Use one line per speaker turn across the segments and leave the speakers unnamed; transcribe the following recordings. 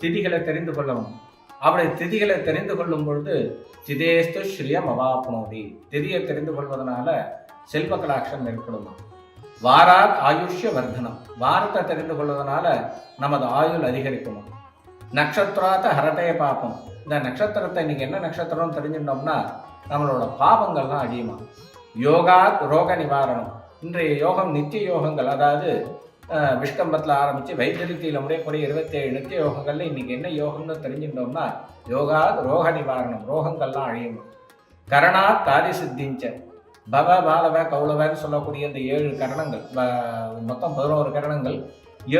திதிகளை தெரிந்து கொள்ளணும் அப்படி திதிகளை தெரிந்து கொள்ளும் பொழுது சிதேஸ்து ஸ்ரீயம் அவாப்னோதி திதியை தெரிந்து கொள்வதனால செல்வ கலாட்சம் ஏற்படுமா? வாரார் ஆயுஷ்ய வர்தனம் வாரத்தை தெரிந்து கொள்வதனால நமது ஆயுள் அதிகரிக்குமா? நட்சத்திராத்த ஹரட்டைய பாப்பம் இந்த நட்சத்திரத்தை இன்னைக்கு என்ன நட்சத்திரம் தெரிஞ்சுட்டோம்னா நம்மளோட பாவங்கள்லாம் அழியுமா? யோகா ரோக நிவாரணம். இன்றைய யோகம் நித்திய யோகங்கள் அதாவது விஷ்கம்பத்தில் ஆரம்பித்து வைத்திருத்தியில் முடியக்கூடிய இருபத்தேழு நித்திய யோகங்களில் இன்றைக்கி என்ன யோகம்னு தெரிஞ்சுட்டோம்னா யோகா ரோக நிவாரணம் ரோகங்கள்லாம் அழியுமா கரணா காரி சித்திஞ்ச. பவ பாலவ கௌளவன்னு சொல்லக்கூடிய இந்த ஏழு கரணங்கள் மொத்தம் பதினோரு கரணங்கள்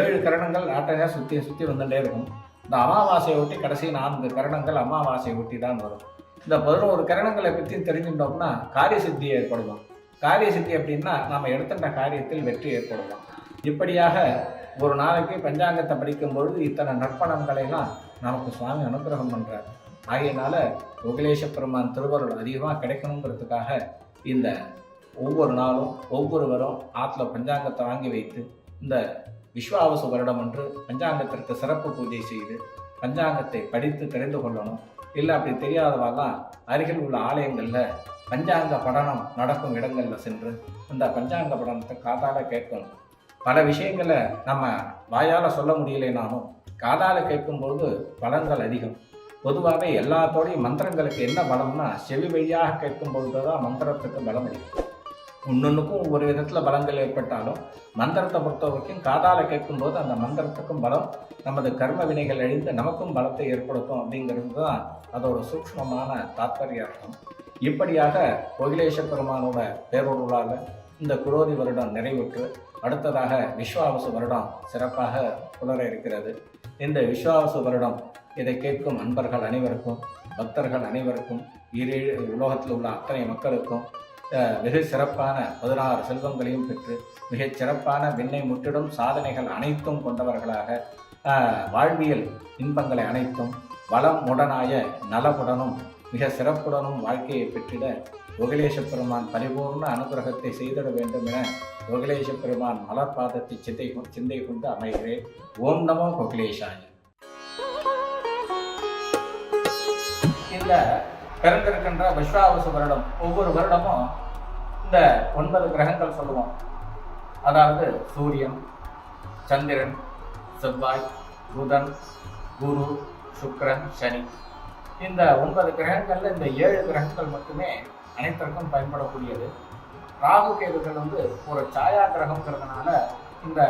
ஏழு கரணங்கள் ஆட்டையாக சுற்றி சுற்றி வந்துட்டே இருக்கும். இந்த அமாவாசையை ஒட்டி கடைசி நான்கு கரணங்கள் அமாவாசையை ஒட்டி தான் வரும். இந்த பதினோரு கரணங்களை பற்றி தெரிஞ்சுட்டோம்னா காரிய சித்தி ஏற்படுவோம் காரிய சித்தி அப்படின்னா நம்ம எடுத்துட்ட காரியத்தில் வெற்றி ஏற்படுவோம் இப்படியாக ஒரு நாளைக்கு பஞ்சாங்கத்தை படிக்கும் பொழுது இத்தனை நற்பணங்களையெல்லாம் நமக்கு சுவாமி அனுகிரகம் பண்ணுறார் ஆகையினால உகலேஷ பெருமான் திருவருள் அதிகமாக கிடைக்கணுங்கிறதுக்காக இந்த ஒவ்வொரு நாளும் ஒவ்வொருவரும் ஆற்றுல பஞ்சாங்கத்தை வாங்கி வைத்து இந்த விஸ்வாவசு வருடம் என்று பஞ்சாங்கத்திற்கு சிறப்பு பூஜை செய்து பஞ்சாங்கத்தை படித்து தெரிந்து கொள்ளணும். இல்லை அப்படி தெரியாதவெல்லாம் அருகில் உள்ள ஆலயங்களில் பஞ்சாங்க படனம் நடக்கும் இடங்களில் சென்று அந்த பஞ்சாங்க படனத்தை காதால கேட்கணும். பல விஷயங்களை நம்ம வாயால் சொல்ல முடியலைனாலும் காதால் கேட்கும்பொழுது பலன்கள் அதிகம். பொதுவாகவே எல்லாத்தோடையும் மந்திரங்களுக்கு என்ன பலம்னா செவி வழியாக கேட்கும் பொழுது தான் மந்திரத்துக்கு பலம் அதிகம். ஒன்னொன்றுக்கும் ஒவ்வொரு விதத்தில் பலங்கள் ஏற்பட்டாலும் மந்திரத்தை பொறுத்த வரைக்கும் காதால் கேட்கும்போது அந்த மந்திரத்துக்கும் பலம் நமது கர்ம வினைகள் அழிந்து நமக்கும் பலத்தை ஏற்படுத்தும் அப்படிங்கிறது தான் அதோட சூக்ஷ்மமான தாத்பரிய அர்த்தம் இப்படியாக கோகிலேஷ பெருமானோட பேரொருளால் இந்த குரோதி வருடம் நிறைவுற்று அடுத்ததாக விஸ்வாவசு வருடம் சிறப்பாக புலர இருக்கிறது. இந்த விஸ்வாவசு வருடம் இதை கேட்கும் அன்பர்கள் அனைவருக்கும் பக்தர்கள் அனைவருக்கும் இரு உலகத்தில் உள்ள அத்தனை மக்களுக்கும் அஹ், வெகு சிறப்பான பதினாறு செல்வங்களையும் பெற்று மிகச் சிறப்பான விண்ணை முற்றிடும் சாதனைகள் அனைத்தும் கொண்டவர்களாக வாழ்வியல் இன்பங்களை அனைத்தும் வளம் உடனாய நலமுடனும் மிக சிறப்புடனும் வாழ்க்கையை பெற்றிட யோகிலேஷ பெருமான் பரிபூர்ண அனுகிரகத்தை செய்திட வேண்டும் என யோகிலேஷ பெருமான் மலர்பாதத்தை சிந்தை சிந்தை கொண்டு அமைகிறேன். ஓம் நமோ கோகிலேஷாய இந்த பிறந்திருக்கின்ற விஸ்வாவசு வருடம் ஒவ்வொரு வருடமும் இந்த ஒன்பது கிரகங்கள் சொல்லுவோம். அதாவது சூரியன் சந்திரன் செவ்வாய் புதன் குரு சுக்ரன் சனி. இந்த ஒன்பது கிரகங்களில் இந்த ஏழு கிரகங்கள் மட்டுமே அனைத்திற்கும் பயன்படக்கூடியது. ராகு கேதுகள் வந்து ஒரு சாயா கிரகங்கிறதுனால இந்த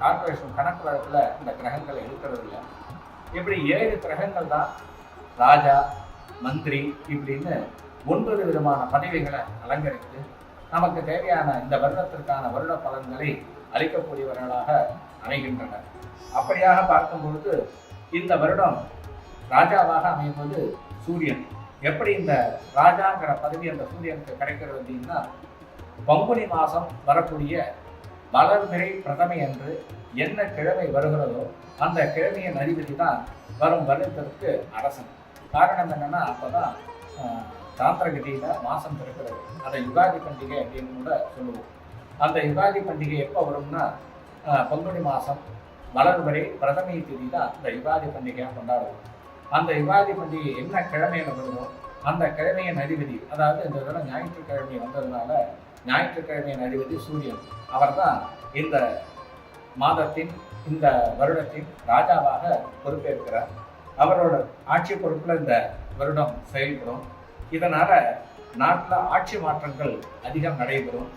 கார்பரேஷன் கணக்கு வழக்கில் இந்த கிரகங்களை எடுக்கிறது இல்லை இப்படி ஏழு கிரகங்கள் தான் ராஜா மந்திரி இப்படின்னு ஒன்பது விதமான பதவிகளை அலங்கரித்து நமக்கு தேவையான இந்த வருடத்திற்கான வருட பலன்களை அளிக்கக்கூடியவர்களாக அமைகின்றனர். அப்படியாக பார்க்கும் பொழுது இந்த வருடம் ராஜாவாக அமைவது சூரியன் எப்படி இந்த ராஜாங்கிற பதவி அந்த சூரியனுக்கு கிடைக்கிறது அப்படின்னா பங்குனி மாதம் வரக்கூடிய வளர்பிறை பிரதமை என்று என்ன கிழமை வருகிறதோ அந்த கிழமையின் அதிபதி தான் வரும் வருடத்திற்கு அரசன். காரணம் என்னென்னா அப்போ தான் தாந்திரகதியில் மாதம் பிறக்கிறது. அதை யுகாதி பண்டிகை அப்படின்னு கூட சொல்லுவோம். அந்த யுகாதி பண்டிகை எப்போ வரும்னா பங்குனி மாதம் வளர்வரை பிரதமை தேதி தான் அந்த யுகாதி பண்டிகையாக கொண்டாடுவோம். அந்த யுகாதி பண்டிகை என்ன கிழமையில வருதோ அந்த கிழமையின் அதிபதி அதாவது இந்த தடவை ஞாயிற்றுக்கிழமை வந்ததுனால ஞாயிற்றுக்கிழமையின் அதிபதி சூரியன். அவர்தான் இந்த மாதத்தின் இந்த வருடத்தின் ராஜாவாக பொறுப்பேற்கிறார். அவரோட ஆட்சி பொறுப்புல இந்த வருடம் செயல்படும். இதனால நாட்டில் ஆட்சி மாற்றங்கள் அதிகம் நடைபெறும்.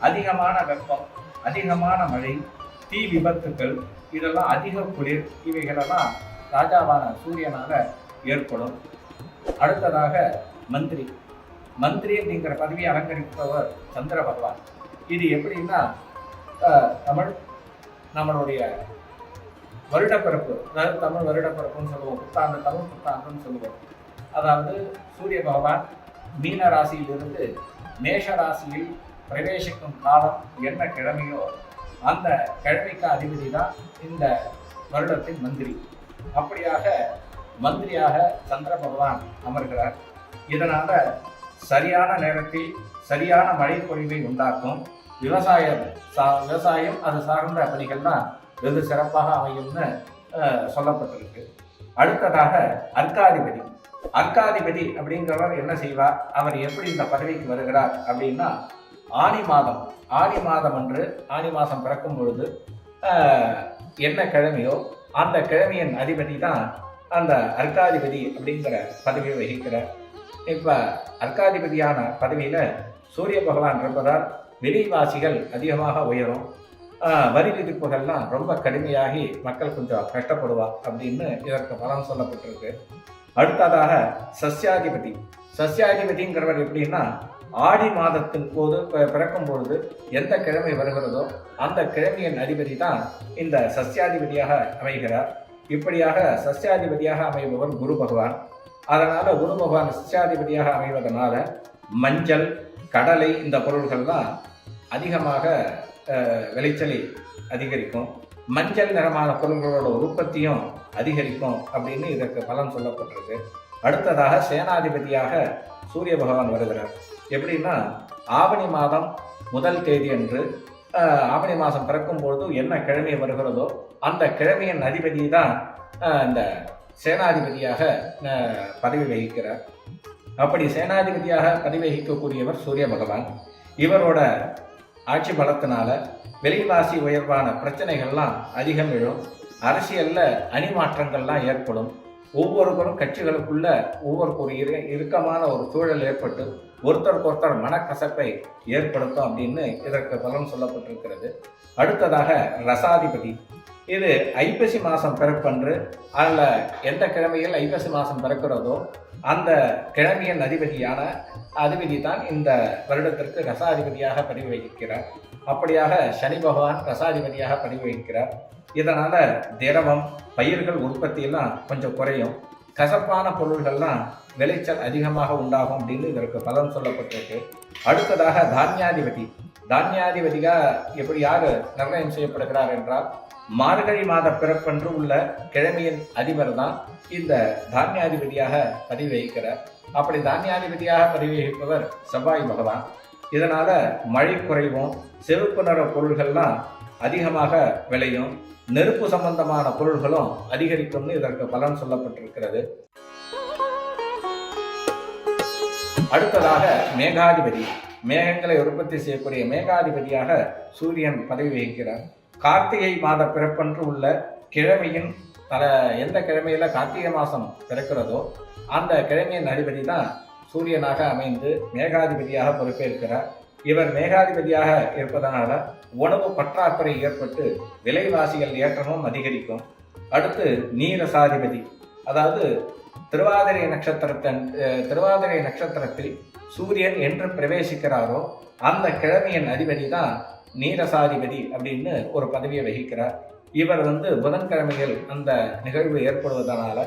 அதிகமான வெப்பம் அதிகமான மழை தீ விபத்துக்கள் இதெல்லாம் அதிக குளிர் இவைகளெல்லாம் ராஜாவான சூரியனாக ஏற்படும். அடுத்ததாக மந்திரி. மந்திரி அப்படிங்கிற பதவியை அலங்கரிப்பவர் சந்திர பகவான். இது எப்படின்னா தமிழ் நம்மளுடைய வருடப்பிறப்பு அதாவது தமிழ் வருடப்பிறப்புன்னு சொல்லுவோம். புத்தாண்டு தமிழ் புத்தாண்டுன்னு சொல்லுவோம். அதாவது சூரிய பகவான் மீன ராசியிலிருந்து மேஷ ராசியில் பிரவேசிக்கும் காலம் என்ன கிழமையோ அந்த கிழமைக்கு அதிபதி தான் இந்த வருடத்தின் மந்திரி. அப்படியாக மந்திரியாக சந்திர பகவான் அமர்கிறார். இதனால சரியான நேரத்தில் சரியான மழை பொழிவை உண்டாக்கும். விவசாயம் சா- விவசாயம் அது சார்ந்த பணிகள்லாம் வெகு சிறப்பாக அமையும்னு அஹ், சொல்லப்பட்டிருக்கு. அடுத்ததாக அர்க்காதிபதி. அர்க்காதிபதி அப்படிங்கிறவர் என்ன செய்வார்? அவர் எப்படி இந்த பதவிக்கு வருகிறார் அப்படின்னா ஆனி மாதம். ஆனி மாதம் அன்று ஆனி மாதம் பிறக்கும் பொழுது ஆஹ், என்ன கிழமையோ அந்த கிழமையின் அதிபதி தான் அந்த அர்க்காதிபதி அப்படிங்கிற பதவியை வகிக்கிறார். இப்போ அர்க்காதிபதியான பதவியில் சூரிய பகவான் இருப்பதால் வெளிவாசிகள் அதிகமாக உயரும். வரி விதிப்புகள்லாம் ரொம்ப கடுமையாகி மக்கள் கொஞ்சம் கஷ்டப்படுவா அப்படின்னு இதற்கு பலம் சொல்லப்பட்டிருக்கு. அடுத்ததாக சஸ்யாதிபதி. சஸ்யாதிபதிங்கிறவர் எப்படின்னா ஆடி மாதத்தின் போது பிறக்கும் பொழுது எந்த கிழமை வருகிறதோ அந்த கிழமையின் அதிபதி தான் இந்த சஸ்யாதிபதியாக அமைகிறார். இப்படியாக சஸ்யாதிபதியாக அமைபவர் குரு பகவான். அதனால குரு பகவான் சஸ்யாதிபதியாக அமைவதனால மஞ்சள் கடலை இந்த பொருள்கள்லாம் அதிகமாக விளைச்சலை அதிகரிக்கும். மஞ்சள் நிறமான பொருள்களோட உற்பத்தியும் அதிகரிக்கும் அப்படின்னு இதற்கு பலன் சொல்லப்பட்டிருக்கு. அடுத்ததாக சேனாதிபதியாக சூரிய பகவான் வருகிறார். எப்படின்னா ஆவணி மாதம் முதல் தேதி அன்று ஆவணி மாதம் பிறக்கும் பொழுது என்ன கிழமை வருகிறதோ அந்த கிழமையின் அதிபதி தான் இந்த சேனாதிபதியாக பதவி வகிக்கிறார். அப்படி சேனாதிபதியாக பதவி வகிக்கக்கூடியவர் சூரிய பகவான். இவரோட ஆட்சி பலத்தினால வெளிவாசி உயர்வான பிரச்சனைகள்லாம் அதிகம் எழும். அரசியலில் அணிமாற்றங்கள்லாம் ஏற்படும். ஒவ்வொருவரும் கட்சிகளுக்குள்ள ஒவ்வொருக்கு ஒரு இரு இறுக்கமான ஒரு சூழல் ஏற்பட்டு ஒருத்தருக்கு ஒருத்தர் மனக்கசப்பை ஏற்படுத்தும் அப்படின்னு இதற்கு பலன் சொல்லப்பட்டிருக்கிறது. அடுத்ததாக ரசாதிபதி. இது ஐப்பசி மாதம் பிறப்பன்று அதில் எந்த கிழமையில் ஐப்பசி மாதம் பிறக்கிறதோ அந்த கிழமையின் அதிபதியான அதிபதி தான் இந்த வருடத்திற்கு ரசாதிபதியாக பதிவு வகிக்கிறார் அப்படியாக சனி பகவான் ரசாதிபதியாக பதிவு வகிக்கிறார் இதனால் திரவம் பயிர்கள் உற்பத்தியெல்லாம் கொஞ்சம் குறையும். கசப்பான பொருள்கள்லாம் விளைச்சல் அதிகமாக உண்டாகும் அப்படின்னு இதற்கு பலன் சொல்லப்பட்டிருக்கு. அடுத்ததாக தானியாதிபதி. தானியாதிபதியாக எப்படி யார் நிர்ணயம் செய்யப்படுகிறார் என்றால் மார்கழி மாத பிறப்பன்று உள்ள கிழமையின் அதிபர் தான் இந்த தானியாதிபதியாக பதவி வகிக்கிறார் அப்படி தானியாதிபதியாக பதவி வகிப்பவர் செவ்வாய் பகவான். இதனால மழை குறைவும் சிவப்பு நிற பொருள்கள்லாம் அதிகமாக விளையும் நெருப்பு சம்பந்தமான பொருள்களும் அதிகரிக்கும்னு இதற்கு பலன் சொல்லப்பட்டிருக்கிறது. அடுத்ததாக மேகாதிபதி. மேகங்களை உற்பத்தி செய்யக்கூடிய மேகாதிபதியாக சூரியன் பதவி வகிக்கிறார். கார்த்திகை மாத பிறப்பன்று உள்ள கிழமையின் பல எந்த கிழமையில கார்த்திகை மாதம் பிறக்கிறதோ அந்த கிழமையின் அதிபதி தான் சூரியனாக அமைந்து மேகாதிபதியாக பொறுப்பேற்கிறார். இவர் மேகாதிபதியாக இருப்பதனால உணவு பற்றாக்குறை ஏற்பட்டு விலைவாசிகள் ஏற்றமும் அதிகரிக்கும். அடுத்து நீரசாதிபதி அதாவது திருவாதிரை நட்சத்திரத்தன் அஹ், திருவாதிரை நட்சத்திரத்தில் சூரியன் என்று பிரவேசிக்கிறாரோ அந்த கிழமையின் அதிபதி தான் நீரசாதிபதி அப்படின்னு ஒரு பதவியை வகிக்கிறார். இவர் வந்து புதன்கிழமையில் அந்த நிகழ்வு ஏற்படுவதனால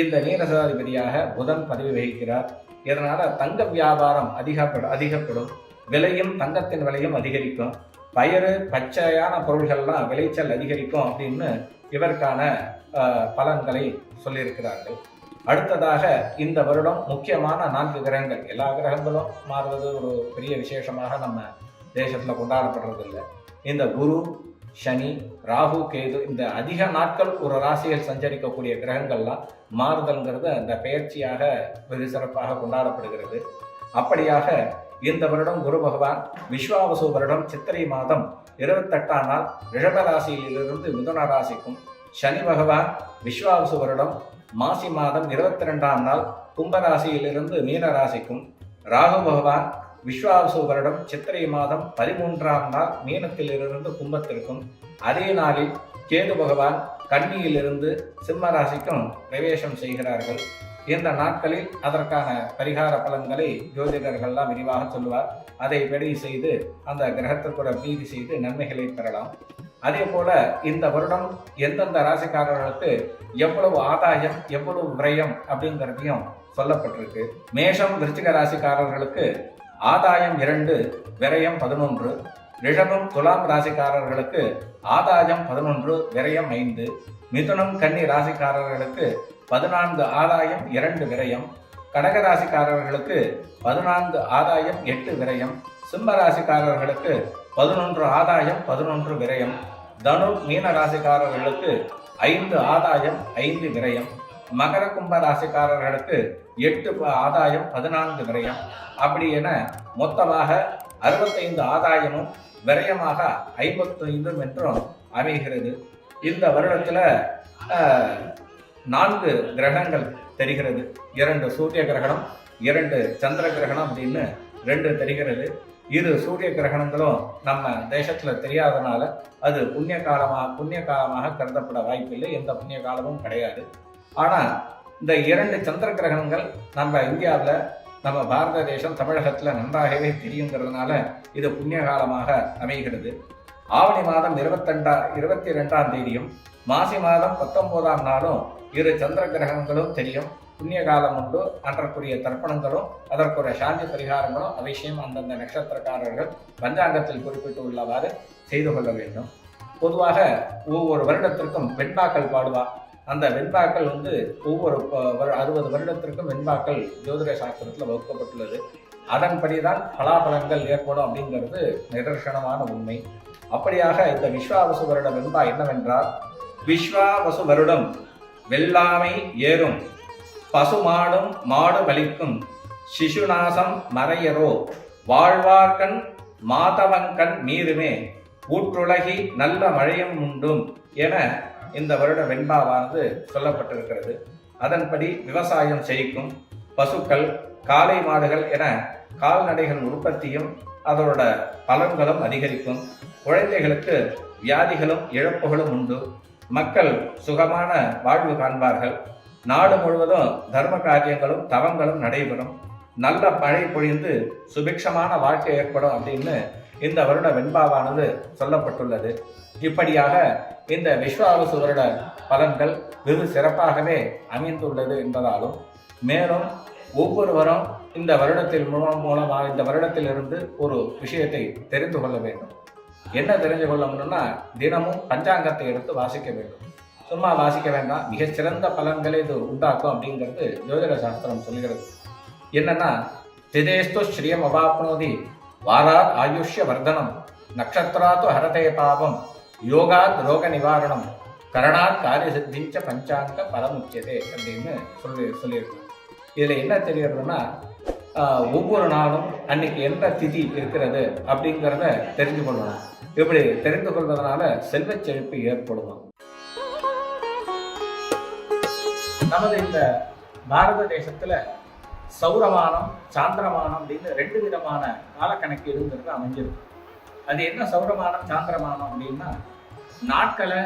இந்த நீரசாதிபதியாக புதன் பதவி வகிக்கிறார். இதனால் தங்க வியாபாரம் அதிகப்படும் அதிகப்படும். விலையும் தங்கத்தின் விலையும் அதிகரிக்கும். பயறு பச்சையான பொருள்கள்லாம் விளைச்சல் அதிகரிக்கும் அப்படின்னு இவருக்கான பலன்களை சொல்லியிருக்கிறார்கள். அடுத்ததாக இந்த வருடம் முக்கியமான நான்கு கிரகங்கள். எல்லா கிரகங்களும் மாறுவது ஒரு பெரிய விசேஷமாக நம்ம தேசத்துல கொண்டாடப்படுறது இல்லை இந்த குரு சனி ராகு கேது இந்த அதிக நாட்கள் ஒரு ராசியில் சஞ்சரிக்கக்கூடிய கிரகங்கள்லாம் மாறுதல்ங்கிறது அந்த பெயர்ச்சியாக வெகு சிறப்பாக கொண்டாடப்படுகிறது. அப்படியாக இந்த வருடம் குரு பகவான் விஸ்வாவசு வருடம் சித்திரை மாதம் இருபத்தெட்டாம் நாள் ரிஷப ராசியிலிருந்து மிதுன ராசிக்கும் சனி பகவான் விஸ்வாவசு வருடம் மாசி மாதம் இருபத்தி ரெண்டாம் நாள் கும்பராசியிலிருந்து மீன ராசிக்கும் ராகு பகவான் விஸ்வாவசு வருடம் சித்திரை மாதம் பதிமூன்றாம் நாள் மீனத்திலிருந்து கும்பத்திற்கும் அதே நாளில் கேது பகவான் கன்னியிலிருந்து சிம்ம ராசிக்கும் பிரவேசம் செய்கிறார்கள். இந்த நாட்களில் அதற்கான பரிகார பலன்களை ஜோதிடர்கள்லாம் விரிவாக சொல்லுவார். அதை வெடி செய்து அந்த கிரகத்திற்குட பிரீதி செய்து நன்மைகளை பெறலாம். அதே போல இந்த வருடம் எந்தெந்த ராசிக்காரர்களுக்கு எவ்வளவு ஆதாயம் எவ்வளவு விரயம் அப்படிங்கிறதையும் சொல்லப்பட்டிருக்கு. மேஷம் விருச்சிக ராசிக்காரர்களுக்கு ஆதாயம் இரண்டு விரயம் பதினொன்று. ரிஷபம் துலாம் ராசிக்காரர்களுக்கு ஆதாயம் பதினொன்று விரயம் ஐந்து. மிதுனம் கன்னி ராசிக்காரர்களுக்கு பதினான்கு ஆதாயம் இரண்டு விரயம். கடக ராசிக்காரர்களுக்கு பதினான்கு ஆதாயம் எட்டு விரயம். சிம்ம ராசிக்காரர்களுக்கு பதினொன்று ஆதாயம் பதினொன்று விரயம். தனு மீன ராசிக்காரர்களுக்கு ஐந்து ஆதாயம் ஐந்து விரயம். மகர கும்ப ராசிக்காரர்களுக்கு எட்டு ஆதாயம் பதினான்கு விரயம். அப்படி என மொத்தமாக அறுபத்தைந்து ஆதாயமும் விரயமாக ஐம்பத்தைந்தும் என்றும் அமைகிறது. இந்த வருடத்தில் நான்கு கிரகங்கள் தெரிகிறது. இரண்டு சூரிய கிரகணம் இரண்டு சந்திர கிரகணம் அப்படின்னு ரெண்டு தெரிகிறது. இரு சூரிய கிரகணங்களும் நம்ம தேசத்தில் தெரியாதனால அது புண்ணிய காலமாக புண்ணிய காலமாக கருதப்பட வாய்ப்பில்லை. எந்த புண்ணிய காலமும் கிடையாது. ஆனால் இந்த இரண்டு சந்திர கிரகணங்கள் நம்ம இந்தியாவில் நம்ம பாரத தேசம் தமிழகத்தில் நன்றாகவே தெரியுங்கிறதுனால இது புண்ணிய காலமாக அமைகிறது. ஆவணி மாதம் இருபத்தெண்டா இருபத்தி ரெண்டாம் தேதியும் மாசி மாதம் பத்தொன்பதாம் நாளும் இரு சந்திர கிரகங்களும் தெரியும். புண்ணிய காலம் உண்டு அன்றக்குரிய தர்ப்பணங்களும் அதற்குரிய சாந்தி பரிகாரங்களும் அவசியம் அந்தந்த நட்சத்திரக்காரர்கள் பஞ்சாங்கத்தில் குறிப்பிட்டு உள்ளவாறு செய்து கொள்ள வேண்டும். பொதுவாக ஒவ்வொரு வருடத்திற்கும் வெண்பாக்கள் பாடுவார் அந்த வெண்பாக்கள் வந்து ஒவ்வொரு வரு- அறுபது வருடத்திற்கும் வெண்பாக்கள் ஜோதிட சாஸ்திரத்தில் வகுக்கப்பட்டுள்ளது. அதன்படிதான் பலாபலன்கள் ஏற்படும் அப்படிங்கிறது நிதர்சனமான உண்மை. அப்படியாக இந்த விஸ்வாவசு வருட வெண்பா என்னவென்றால் விஸ்வாவசு வருடம் வெள்ளாமை ஏறும் பசுமாடும் மாடு வலிக்கும் சிசுநாசம் மறையரோ வாழ்வார்கண் மாதவங்கண் மீறுமே ஊற்றுலகி நல்ல மழையும் உண்டும் என இந்த வருட வெண்பாவானது சொல்லப்பட்டிருக்கிறது. அதன்படி விவசாயம் செழிக்கும் பசுக்கள் காளை மாடுகள் என கால்நடைகள் உற்பத்தியும் அதனோட பலன்களும் அதிகரிக்கும். குழந்தைகளுக்கு வியாதிகளும் இழப்புகளும் உண்டு. மக்கள் சுகமான வாழ்வு காண்பார்கள். நாடு முழுவதும் தர்ம காரியங்களும் தவங்களும் நடைபெறும். நல்ல மழை பொழிந்து சுபிக்ஷமான வாழ்க்கை ஏற்படும் அப்படின்னு இந்த வருட வெண்பாவானது சொல்லப்பட்டுள்ளது. இப்படியாக இந்த விஸ்வாவசு வருட பலன்கள் வெகு சிறப்பாகவே அமைந்துள்ளது என்பதாலும் மேலும் ஒவ்வொருவரும் இந்த வருடத்தில் மூலம் மூலமாக இந்த வருடத்திலிருந்து ஒரு விஷயத்தை தெரிந்து கொள்ள வேண்டும். என்ன தெரிஞ்சு கொள்ளணும்னா தினமும் பஞ்சாங்கத்தை எடுத்து வாசிக்க வேண்டும். சும்மா வாசிக்க வேண்டாம். மிகச்சிறந்த பலன்களை இது உண்டாக்கும் அப்படிங்கிறது ஜோதிட சாஸ்திரம் சொல்கிறது. என்னன்னா திதேஸ்து ஸ்ரீயம் அவாப்னோதி வாராத் ஆயுஷ்ய வர்தனம் நக்ஷத்ராத்து ஹரதே பாவம் யோகாத் ரோக நிவாரணம் கரணாத் காரிய சித்திஞ்ச பஞ்சாங்க பலமுச்சியதே அப்படின்னு சொல்லி சொல்லியிருக்கோம் இதில் என்ன தெரியறதுன்னா ஆஹ், ஒவ்வொரு நாளும் அன்னைக்கு எந்த திதி இருக்கிறது அப்படிங்கிறத தெரிந்து கொள்ளணும். இப்படி தெரிந்து கொள்வதனால செல்வச் செழிப்பு ஏற்படுமா நமது இந்த பாரத தேசத்துல சௌரமானம் சாந்திரமானம் அப்படின்னு ரெண்டு விதமான காலக்கணக்கீடுங்கிறது அமைஞ்சிருக்கு. அது என்ன சௌரமானம் சாந்திரமானம் அப்படின்னா நாட்களை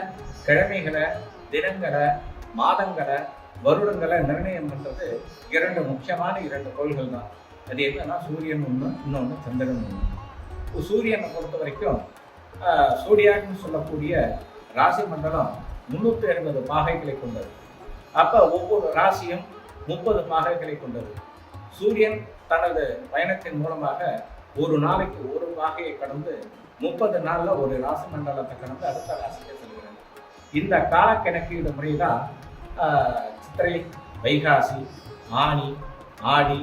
கிழமைகளை தினங்களை மாதங்களை வருடங்களை நிர்ணயம் பண்ணுறது இரண்டு முக்கியமான இரண்டு கோள்கள் தான். அது என்னன்னா சூரியன் ஒன்று இன்னொன்று சந்திரன் ஒன்று சூரியனை பொறுத்த வரைக்கும் ஆஹ், சூடியாக்னு சொல்லக்கூடிய ராசி மண்டலம் முந்நூற்றி அறுபது பாகைகளை கொண்டது. அப்போ ஒவ்வொரு ராசியும் முப்பது பாகைகளை கொண்டது. சூரியன் தனது பயணத்தின் மூலமாக ஒரு நாளைக்கு ஒரு பாகையை கடந்து முப்பது நாளில் ஒரு ராசி மண்டலத்தை கடந்து அடுத்த ராசிக்கு செல்கிறது இந்த கால கணக்கீடு முறைதான் சித்திரை வைகாசி ஆணி ஆடி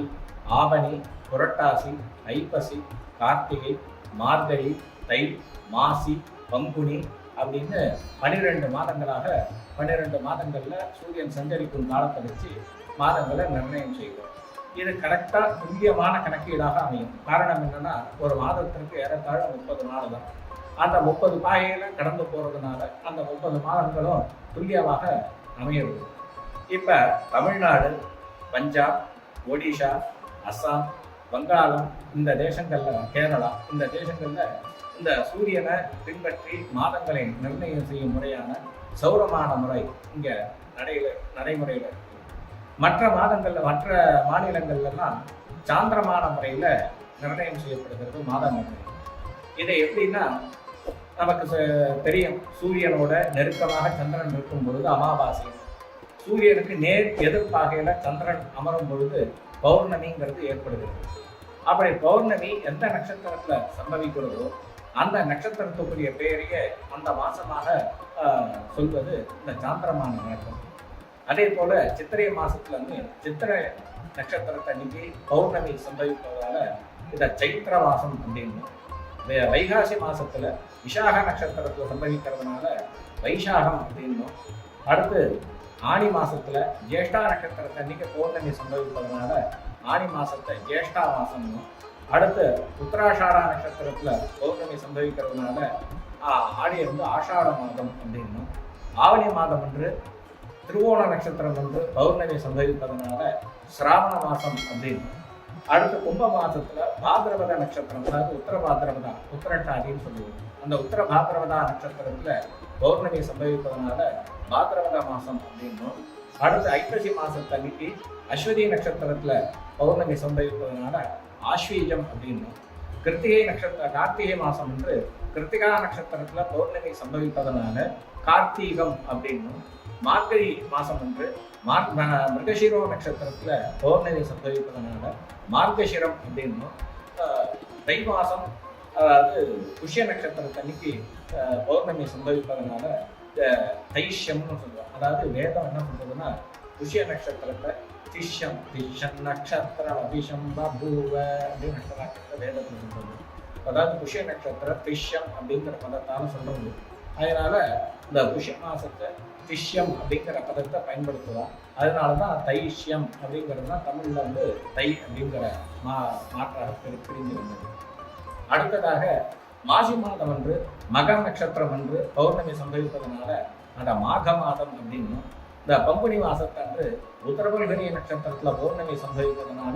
ஆவணி புரட்டாசி ஐப்பசி கார்த்திகை மார்கழி தை மாசி பங்குனி அப்படின்னு பன்னிரெண்டு மாதங்களாக பன்னிரெண்டு மாதங்களில் சூரியன் சஞ்சரிக்கும் காலத்தை வச்சு மாதங்களை நிர்ணயம் செய்கிறோம் இது கரெக்டாக துல்லியமான கணக்கீடாக அமையும். காரணம் என்னென்னா ஒரு மாதத்திற்கு ஏறத்தாழ முப்பது நாள் தான். அந்த முப்பது பாகையில கடந்து போகிறதுனால அந்த முப்பது மாதங்களும் துல்லியமாக அமையிறது இப்போ தமிழ்நாடு பஞ்சாப் ஒடிஷா அஸ்ஸாம் வங்காளம் இந்த தேசங்களில் கேரளா இந்த தேசங்களில் இந்த சூரியனை பின்பற்றி மாதங்களை நிர்ணயம் செய்யும் முறையான சௌரமான முறை இங்கே நடையில நடைமுறையில் மற்ற மாதங்களில் மற்ற மாநிலங்கள்லாம் சாந்திரமான முறையில் நிர்ணயம் செய்யப்படுகிறது மாத இதை எப்படின்னா நமக்கு தெரியும். சூரியனோட நெருக்கமாக சந்திரன் இருக்கும் பொழுது அமாவாசை. சூரியனுக்கு நேர் எதிர்ப்பாகையில் சந்திரன் அமரும் பொழுது பௌர்ணமிங்கிறது ஏற்படுகிறது. அப்படி பௌர்ணமி எந்த நட்சத்திரத்தில் சம்பவிக்கிறதோ அந்த நட்சத்திரத்துக்குரிய பெயரையே அந்த மாசமாக சொல்வது இந்த சாந்திரமான நேரம். அதே போல சித்திரை மாசத்துல வந்து சித்திரை நட்சத்திரத்தை அன்னைக்கு பௌர்ணமி சம்பவிப்பதால இதை சைத்திர மாசம் அப்படின்னு வைகாசி மாசத்துல விஷாக நட்சத்திரத்துல சம்பவிக்கிறதுனால வைசாகம் அப்படின்னும். அடுத்து ஆனி மாசத்துல ஜேஷ்டா நட்சத்திரத்தை அன்னைக்கு பௌர்ணமி சம்பவிப்பதனால ஆனி மாசத்தை ஜேஷ்டா மாசம்னும். அடுத்து உத்தராஷாரா நட்சத்திரத்துல பௌர்ணமி சம்பவிக்கிறதுனால ஆடி வந்து ஆஷாட மாதம் அப்படின்னும். ஆவணி மாதம் என்று திருவோண நட்சத்திரம் வந்து பௌர்ணமி சம்பவிப்பதனால சிராவண மாசம் அப்படின்னு. அடுத்த கும்ப மாசத்துல பாதிரபத நட்சத்திரம் அதாவது உத்தர பாதிரபதா உத்தரட்டாதின்னு சொல்லுவோம். அந்த உத்தர பாதிரபதா நட்சத்திரத்துல பௌர்ணமி சம்பவிப்பதனால பாதிரபத மாசம் அப்படின்னும். அடுத்து ஐப்பசி மாசத்தன்னைக்கு அஸ்வதி நட்சத்திரத்துல பௌர்ணமி சம்பவிப்பதனால ஆஸ்வீஜம் அப்படின்னும். கிருத்திகை நட்சத்திர கார்த்திகை மாசம் என்று கிருத்திகா நட்சத்திரத்துல பௌர்ணமி சம்பவிப்பதனால கார்த்தீகம் அப்படின்னும். மார்கழி மாசம் என்று மார் மிருகசீரோ நட்சத்திரத்துல பௌர்ணமி சம்பவிப்பதனால மார்கசிரம் அப்படின்னும் தை மாசம் அதாவது புஷ்ய நட்சத்திரத்தன்னைக்கு பௌர்ணமி சம்பவிப்பதனால தைஷ்யம்னு சொல்லுவோம் அதாவது வேதம் என்ன சொல்றதுன்னா புஷ்ய நட்சத்திரத்தை திஷ்யம் திஷன் நட்சத்திர அபிஷம் பூவ அப்படின்னு நட்சத்திர வேதத்தில் சொல்றது. அதாவது புஷ்ய நட்சத்திரம் திஷ்யம் அப்படிங்கிற பதத்தால சொல்றது. அதனால இந்த புஷ்ய மாசத்தை திஷ்யம் அப்படிங்கிற பதத்தை பயன்படுத்துவோம். அதனால தான் தைஷ்யம் அப்படிங்கிறது தான் தமிழில் வந்து தை அப்படிங்கிற மா மாற்றாக பிரி- பிரிந்திருந்தது. அடுத்ததாக மாசி மாதம் அன்று மகம் நட்சத்திரம் அன்று பௌர்ணமி சம்பவிப்பதனால அந்த மாக மாதம் அப்படின்னும் இந்த பங்குனி மாசத்தன்று உத்தரபல்கனி நட்சத்திரத்தில் பௌர்ணமி சம்பவிப்பதனால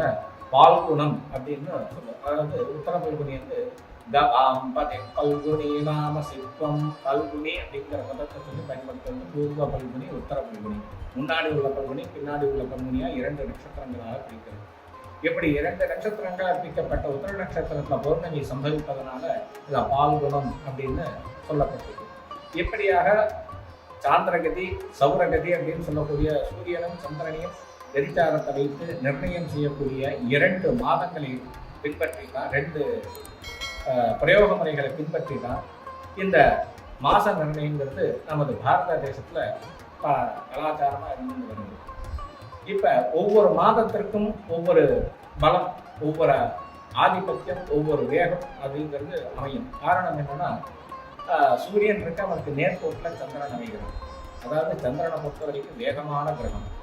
பால்குணம் அப்படின்னு சொல்லுவோம் அதாவது உத்தரபல்குனி வந்து கபாம்பதி பல்குனி நாம சிற்பம் பல்குனி அப்படிங்கிற பதத்தை சொல்லி பயன்படுத்துவது பூர்வ பல்குனி உத்தர பல்குனி முன்னாடி உள்ள பல்குனி பின்னாடி உள்ள பல்குனியா இரண்டு நட்சத்திரங்களாக பிரிக்கிறது. இப்படி இரண்டு நட்சத்திரங்களாக பிரிக்கப்பட்ட உத்தர நட்சத்திரத்தில் பௌர்ணமி சம்பவிப்பதனால இது பால்குணம் அப்படின்னு சொல்லப்பட்டது இப்படியாக சாந்திரகதி சௌரகதி அப்படின்னு சொல்லக்கூடிய சூரியனும் சந்திரனையும் எரிச்சாரத்தை வைத்து நிர்ணயம் செய்யக்கூடிய இரண்டு மாதங்களை பின்பற்றி தான் ரெண்டு பிரயோக முறைகளை பின்பற்றி தான் இந்த மாச நன்மைங்கிறது நமது பாரத தேசத்தில் ப- இருந்து வருது. இப்போ ஒவ்வொரு மாதத்திற்கும் ஒவ்வொரு பலம் ஒவ்வொரு ஆதிபத்தியம் ஒவ்வொரு வேகம் அப்படிங்கிறது அமையும். காரணம் என்னன்னா சூரியன் இருக்கு அவனுக்கு நேர்கோட்டில் சந்திரன் அமைகிறது. அதாவது சந்திரனை பொறுத்த வரைக்கும் வேகமான கிரகம்.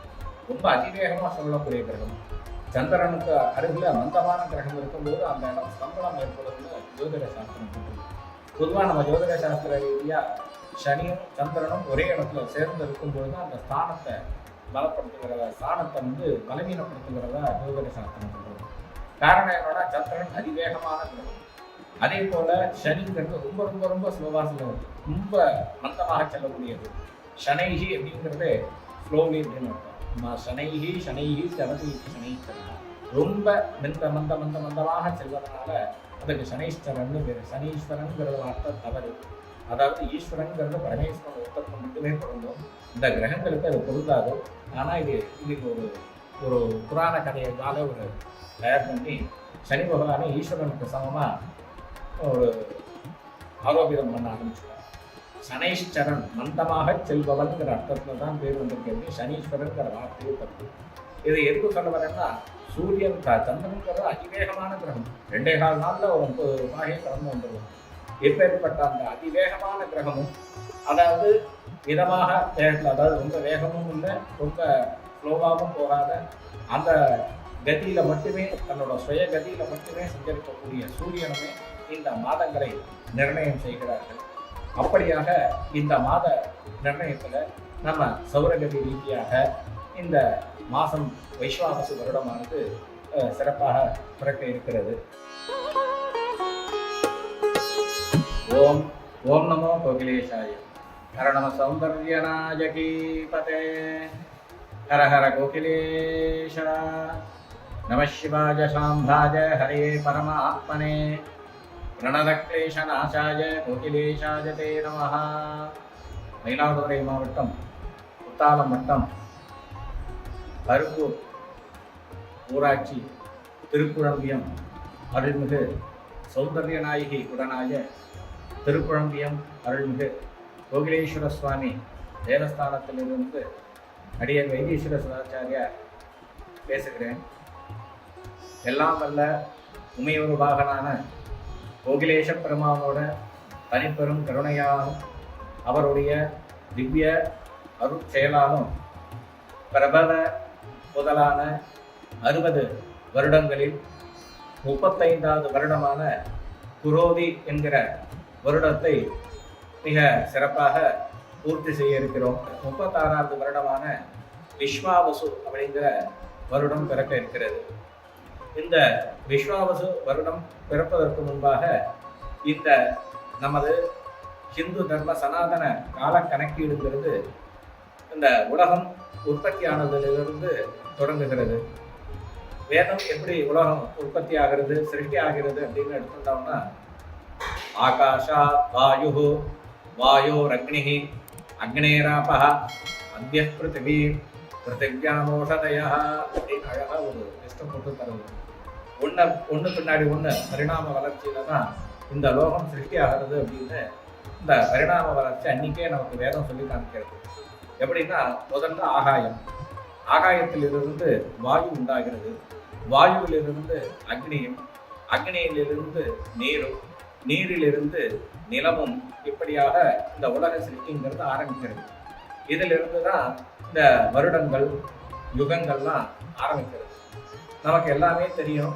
ரொம்ப அதிவேகமாக சொல்லக்கூடிய கிரகம். சந்திரனுக்கு அருகில் மந்தமான கிரகம் இருக்கும்போது அந்த இடம் ஸ்தம்பனம் ஏற்படும்னு ஜோதிட சாஸ்திரம் பொதுவாக நம்ம ஜோதிட சாஸ்திர ரீதியாக சனியும் சந்திரனும் ஒரே இடத்துல சேர்ந்து இருக்கும்பொழுது அந்த ஸ்தானத்தை பலப்படுத்துகிறத ஸ்தானத்தை வந்து பலவீனப்படுத்துகிறதா ஜோதிட சாஸ்திரம் சொல்கிறது காரணம் என்னன்னா சந்திரன் அதிவேகமான கிரகம். அதே போல சனிங்கிறது ரொம்ப ரொம்ப ரொம்ப ஸ்லோவா செல்லுவது ரொம்ப மந்தமாக செல்லக்கூடியது. சனைஹி அப்படிங்கிறது ஸ்லோலி அப்படின்னு சனைகி சனைகி சனைஹி சரதி சனைச்சரன் ரொம்ப மெந்த மந்த மந்த மந்தமாக செல்வதனால அதுக்கு சனீஸ்வரன் பேர் சனீஸ்வரன்ங்கிறது வார்த்தை தவறு. அதாவது ஈஸ்வரன்ங்கிறது பரமேஸ்வரன் ஒருத்தருக்கு மட்டுமே பொருந்தும். இந்த கிரகங்களுக்கு அது பொருந்தாது. ஆனால் இது இதுக்கு ஒரு ஒரு புராண கதையால் ஒரு தயார் பண்ணி சனி பகவானை ஈஸ்வரனுக்கு சமமாக ஒரு ஆரோக்கியம் பண்ண ஆரம்பிச்சுட்டார் சனீஸ்வரன் மந்தமாக செல்பவன்கிற அர்த்தத்தில் தான் பேர் வந்திருக்கிறது. சனீஸ்வரன்கிற வார்த்தையை தப்பு இதை எதுக்கு சொல்ல வரேன்னா சூரியன் க- சந்திரன்கிறது அதிவேகமான கிரகம். ரெண்டே கால் நாளில் ஒரு முப்பது பாகையை கடந்து வந்துடும். எப்பேற்பட்ட அந்த அதிவேகமான கிரகமும் அதாவது மிதமாக வேகத்தில் அதாவது ரொம்ப வேகமும் இல்லை ரொம்ப ஸ்லோவாகவும் போகாத அந்த கதியில் மட்டுமே தன்னோட சுய கதியில் மட்டுமே சஞ்சரிக்கக்கூடிய சூரியனுமே இந்த மாதங்களை நிர்ணயம் செய்கிறார்கள். அப்படியாக இந்த மாத நிர்ணயத்தில் நம்ம சௌரகதி ரீதியாக இந்த மாதம் வைஸ்வாமசு வருடமானது சிறப்பாக பிறக்க இருக்கிறது. ஓம் ஓம் நமோ கோகிலேஷாய. ஹர நம சௌந்தர்யநாயகி பதே. ஹர ஹர கோகிலேஷ நம சிவாஜ சாம்பாஜ ஹரே பரமாத்மனே. பிரணதக்லேஷநாசாய கோகிலேஷாய தே நமஹா மயிலாடுதுறை மாவட்டம் குத்தாலம் வட்டம் கருப்பூர் ஊராட்சி திருக்குழம்பியம் அருள்மிகு சௌந்தர்ய நாயகி உடனாய திருக்குழம்பியம் அருள்மிகு கோகிலேஸ்வர சுவாமி தேவஸ்தானத்திலிருந்து அடியர் வைத்தீஸ்வர சதாச்சாரியார் பேசுகிறேன். எல்லாம் வல்ல உமையொரு பாகனான கோகிலேஷ பெருமானோட தனிப்பெரும் கருணையாலும் அவருடைய திவ்ய அருட்செயலாலும் பிரபல முதலான அறுபது வருடங்களில் முப்பத்தைந்தாவது வருடமான குரோதி என்கிற வருடத்தை மிக சிறப்பாக பூர்த்தி செய்ய இருக்கிறோம். முப்பத்தாறாவது வருடமான விஸ்வாவசு அப்படிங்கிற வருடம் பிறக்க இருக்கிறது. இந்த விஸ்வாவசு வருடம் பிறப்பதற்கு முன்பாக இந்த நமது ஹிந்து தர்ம சனாதன கால கணக்கீடுங்கிறது இந்த உலகம் உற்பத்தியானதிலிருந்து தொடங்குகிறது. வேதம் எப்படி உலகம் உற்பத்தி ஆகிறது சிருஷ்டி ஆகிறது அப்படின்னு எடுத்துட்டோம்னா ஆகாஷா வாயு வாயோரக்னி அக்னேராபா அந்திய பிருத்திவி பிருத்திவியானோஷதயா அப்படின்னு அழகாக ஒரு லிஸ்டம் போட்டு தருவது ஒன்று ஒன்று பின்னாடி ஒன்று பரிணாம வளர்ச்சியில தான் இந்த லோகம் சிருஷ்டி ஆகிறது அப்படின்னு இந்த பரிணாம வளர்ச்சி அன்றைக்கே நமக்கு வேதம் சொல்லி காமிக்கிறது. எப்படின்னா முதல்ல ஆகாயம். ஆகாயத்திலிருந்து வாயு உண்டாகிறது. வாயுவிலிருந்து அக்னியும் அக்னியிலிருந்து நீரும் நீரிலிருந்து நிலமும் இப்படியாக இந்த உலக சிருஷ்டிங்கிறது ஆரம்பிக்கிறது. இதிலிருந்து தான் இந்த வருடங்கள் யுகங்கள்லாம் ஆரம்பிக்கிறது. நமக்கு எல்லாமே தெரியும்.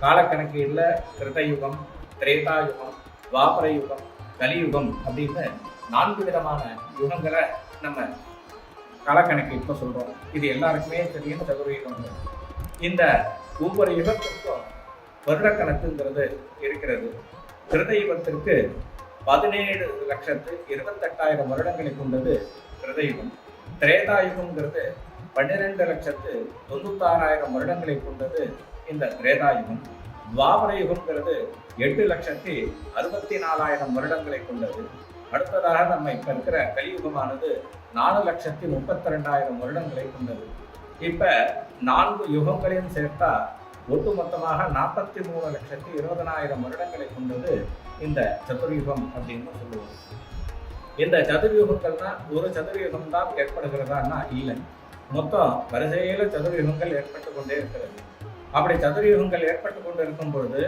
காலக்கணக்கீடுல கிருதயுகம் திரேதாயுகம் வாபர யுகம் கலியுகம் அப்படின்னு நான்கு விதமான யுகங்களை நம்ம காலக்கணக்கீட்டுல சொல்றோம். இது எல்லாருக்குமே தெரியும் சதுரயுகம் இந்த ஒவ்வொரு யுகத்திற்கும் வருடக்கணக்குங்கிறது இருக்கிறது. கிருதயுகத்திற்கு பதினேழு லட்சத்து இருபத்தெட்டாயிரம் வருடங்களை கொண்டது கிருதயுகம் திரேதாயுகம்ங்கிறது பன்னிரெண்டு லட்சத்து தொண்ணூத்தாறாயிரம் வருடங்களை கொண்டது இந்த திரேதாயுகம். துவாபர யுகம்ங்கிறது எட்டு லட்சத்தி அறுபத்தி நாலாயிரம் வருடங்களை கொண்டது. அடுத்ததாக நம்ம இப்ப இருக்கிற கலியுகமானது நாலு லட்சத்தி முப்பத்தி ரெண்டாயிரம் வருடங்களை கொண்டது. இப்ப நான்கு யுகங்களையும் சேர்த்தா ஒட்டுமொத்தமாக நாற்பத்தி மூணு லட்சத்தி இருபதனாயிரம் வருடங்களை கொண்டது இந்த சதுர்யுகம் அப்படின்னு சொல்லுவோம். இந்த சதுர்யுகங்கள்னா ஒரு சதுர்யுகம் தான் ஏற்படுகிறதான்னா இல்லை. மொத்தம் வரிசையில சதுர்யுகங்கள் ஏற்பட்டு கொண்டே இருக்கிறது. அப்படி சதுர்யுகங்கள் ஏற்பட்டு கொண்டு இருக்கும் பொழுது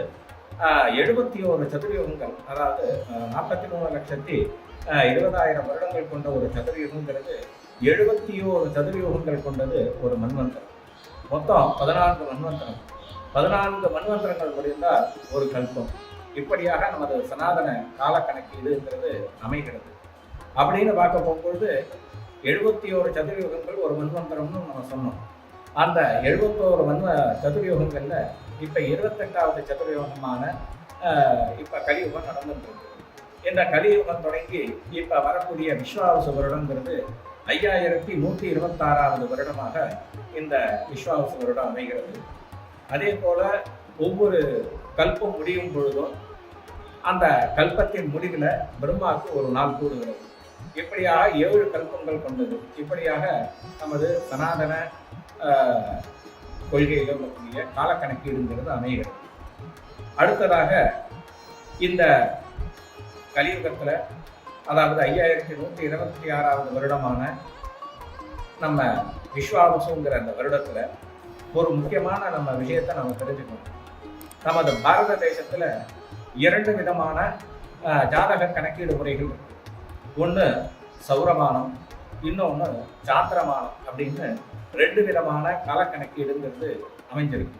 எழுபத்தி ஒரு சதுர்யுகங்கள் அதாவது நாற்பத்தி மூணு லட்சத்தி இருபதாயிரம் வருடங்கள் கொண்ட ஒரு சதுர்யுகங்கிறது எழுபத்தி ஓரு சதுர்யுகங்கள் கொண்டது ஒரு மண்வந்திரம் மொத்தம் பதினான்கு மண்வந்திரம் பதினான்கு மண்வந்திரங்கள் முடிந்தால் ஒரு கல்பம். இப்படியாக நமது சனாதன கால கணக்கீடுங்கிறது அமைகிறது. அப்படின்னு பார்க்க போகும்பொழுது எழுபத்தி ஒரு சதுர்யுகங்கள் ஒரு மன்வந்தரம்னு நம்ம சொன்னோம். அந்த எழுபத்தோரு மன்வ சதுர்யுகங்கள்ல இப்போ இருபத்தெட்டாவது சதுர்யுகமான இப்போ கலியுகம் நடந்துட்டு இந்த கலியுகம் தொடங்கி இப்போ வரக்கூடிய விஸ்வாவச வருடங்கிறது ஐயாயிரத்தி நூற்றி இருபத்தாறாவது வருடமாக இந்த விஸ்வாவச வருடம் அமைகிறது. அதே போல ஒவ்வொரு கல்பம் முடியும் பொழுதும் அந்த கல்பத்தின் முடிவில் பிரம்மாவுக்கு ஒரு நாள் கூடுகிறது. இப்படியாக ஏழு கல்பங்கள் கொண்டது? இப்படியாக நமது சனாதன கொள்கையில் இருக்கக்கூடிய காலக்கணக்கீடுங்கிறது அமைகிறது. அடுத்ததாக இந்த கலியுகத்தில் அதாவது ஐயாயிரத்தி நூற்றி இருபத்தி ஆறாவது வருடமான நம்ம விஸ்வாவசுங்கிற அந்த வருடத்தில் ஒரு முக்கியமான நம்ம விஷயத்தை நம்ம தெரிஞ்சுக்கணும். நமது பாரத தேசத்தில் இரண்டு விதமான ஜாதக கணக்கீடு முறைகள் இருக்கு ஒன்று சௌரமானம் இன்னொன்று சாத்திரமானம் அப்படின்னு ரெண்டு விதமான காலக்கணக்கீடுங்கிறது அமைஞ்சிருக்கு.